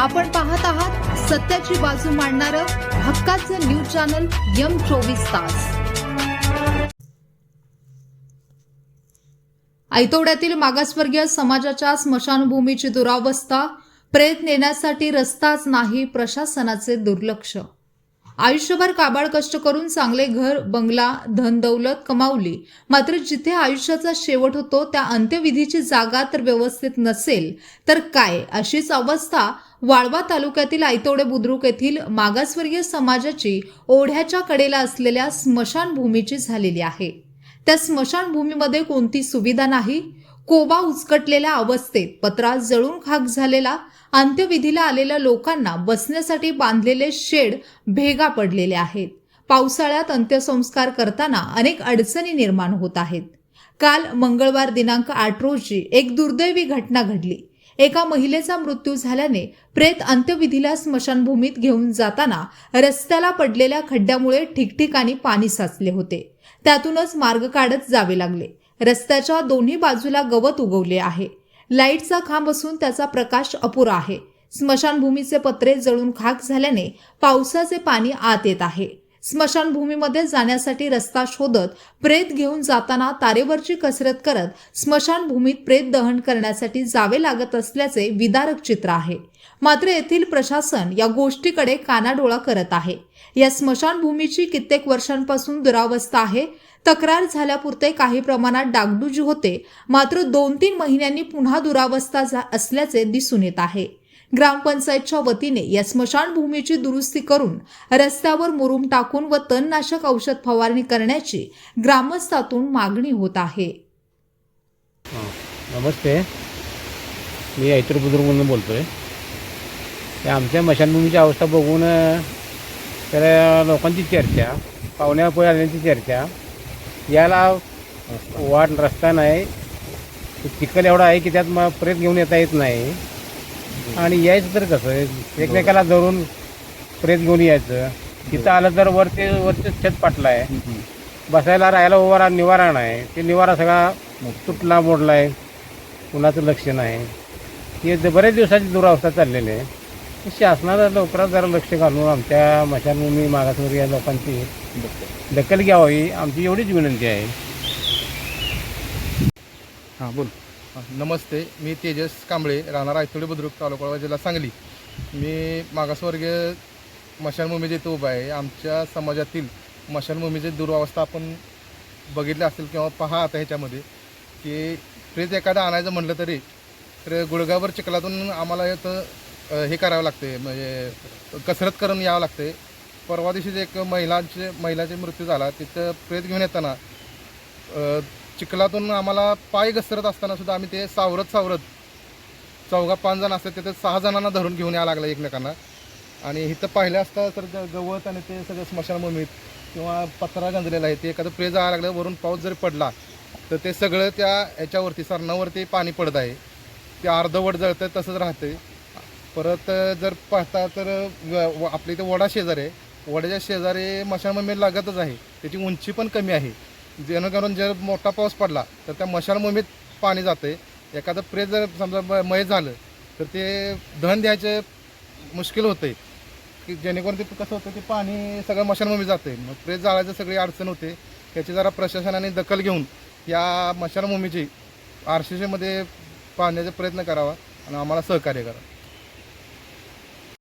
आपण पाहत आहात सत्याची बाजू मांडणारं हक्काचं न्यूज चॅनल यम चोवीस तास. ऐतोड्यातील मागासवर्गीय समाजाच्या स्मशानभूमीची दुरावस्था प्रेत नेण्यासाठी रस्ताच नाही प्रशासनाचे दुर्लक्ष. आयुष्यभर काबाड कष्ट करून चांगले घर बंगला धनदौलत कमावली. मात्र जिथे आयुष्याचा शेवट होतो त्या अंत्यविधीची जागा तर व्यवस्थित नसेल तर काय? अशीच अवस्था वाळवा तालुक्यातील आयतोडे बुद्रुक येथील मागासवर्गीय समाजाची ओढ्याच्या कडेला असलेल्या स्मशानभूमीची झालेली आहे. त्या स्मशानभूमीमध्ये कोणती सुविधा नाही कोबा उचकटलेल्या अवस्थेत पत्रा जळून खाक झालेला अंत्यविधीला आलेल्या लोकांना बसण्यासाठी बांधलेले शेड भेगा पडलेले आहेत. पावसाळ्यात अंत्यसंस्कार करताना अनेक अडचणी निर्माण होत आहेत. काल मंगळवार दिनांक आठ रोजी एक दुर्दैवी घटना घडली. एका महिलेचा मृत्यू झाल्याने प्रेत अंत्यविधीला स्मशानभूमीत घेऊन जाताना रस्त्याला पडलेल्या खड्ड्यामुळे ठिकठिकाणी पाणी साचले होते. त्यातूनच मार्ग काढत जावे लागले. रस्त्याच्या दोन्ही बाजूला गवत उगवले आहे. लाईटचा खांब असून त्याचा प्रकाश अपुरा आहे. स्मशानभूमीचे पत्रे जळून खाक झाल्याने पावसाचे पाणी आत येत आहे. स्मशानभूमीमध्ये जाण्यासाठी रस्ता शोधत प्रेत घेऊन जाताना तारेवरची कसरत करत स्मशानभूमीत प्रेत दहन करण्यासाठी जावे लागत असल्याचे विदारक चित्र आहे. मात्र येथील प्रशासन या गोष्टीकडे कानाडोळा करत आहे. या स्मशानभूमीची कित्येक वर्षांपासून दुरावस्था आहे. तक्रार झाल्यापुरते काही प्रमाणात डागडुजी होते. मात्र दोन तीन महिन्यांनी पुन्हा दुरावस्था असल्याचे दिसून येत आहे. ग्रामपंचायतच्या वतीने या स्मशानभूमीची दुरुस्ती करून रस्त्यावर मुरुम टाकून व तणनाशक औषध फवारणी करण्याची ग्रामस्थातून मागणी होत आहे. हां नमस्ते. मी ऐतर बुजुर्गमधून बोलतो आहे आमच्या मशानभूमीची अवस्था बघून तर लोकांची चर्चा पाहुण्या आल्याची चर्चा याला वाट रस्ता नाही चिखल एवढा आहे की त्यात मग प्रेत घेऊन येता येत नाही. आणि यायचं तर कसं एकमेकाला धरून प्रेत घेऊन यायचं. तिथं आलं तर वरती वरती छत पाटलं आहे बसायला राहायला उभा निवारा नाही. ते निवारा सगळा तुटला मोडला आहे कुणाचं लक्ष नाही. हे बरेच दिवसाची दुरावस्था चाललेली आहे. तर शासनानं लवकरात जरा लक्ष घालून आमच्या मशानभूमी मागासवर्गीय लोकांची दखल घ्यावी. आमची एवढीच विनंती आहे. हां बोल. नमस्ते मी तेजस कांबळे राहणार आयतोडे बुद्रुक तालुका जिल्हा सांगली. मी मागासवर्गीय मशानभूमीचे इथं उभा आहे. आमच्या समाजातील मशानभूमीची दुरावस्था आपण बघितली असेल किंवा पहा आता ह्याच्यामध्ये की प्रेत एखादं आणायचं म्हटलं तरी तर गुडगावर चिखलातून आम्हाला इथं हे करावं लागते म्हणजे कसरत करून यावं लागते परवा दिवशीच एक महिलांचे महिलाचे मृत्यू झाला तिथं प्रेत घेऊन येताना चिखलातून आम्हाला पाय घसरत असताना सुद्धा आम्ही ते सावरत सावरत चौघा पाच जण असतात तिथे सहा जणांना धरून घेऊन यावं लागलं एकमेकांना. आणि इथं पाहिलं असतं तर गवत आणि ते सगळं स्मशानभूमीत किंवा पत्रा गंजलेला आहे ते एखादं प्रे जायला लागलं वरून पाऊस जरी पडला तर ते सगळं त्या याच्यावरती सरणावरती पाणी पडत आहे. ते अर्धवट जळतं तसंच राहते परत जर पाहता तर व- आपल्या इथे वडा शेजारी आहे. वड्याच्या शेजारी मशानभूमी लागतच आहे. त्याची उंची पण कमी आहे. जेणेकरून जर मोठा पाऊस पडला तर त्या मशानभूमीत पाणी जाते एखादं प्रेत जर समजा म- मय झालं तर ते धन द्यायचे मुश्किल होते की जेणेकरून ते कसं होतं ते पाणी सगळं मशानभूमी जाते मग प्रेत जाळायचं सगळी अडचण होते. त्याची जरा प्रशासनाने दखल घेऊन या मशानभूमीची आर सी सीमध्ये पाहण्याचा प्रयत्न करावा आणि आम्हाला सहकार्य करा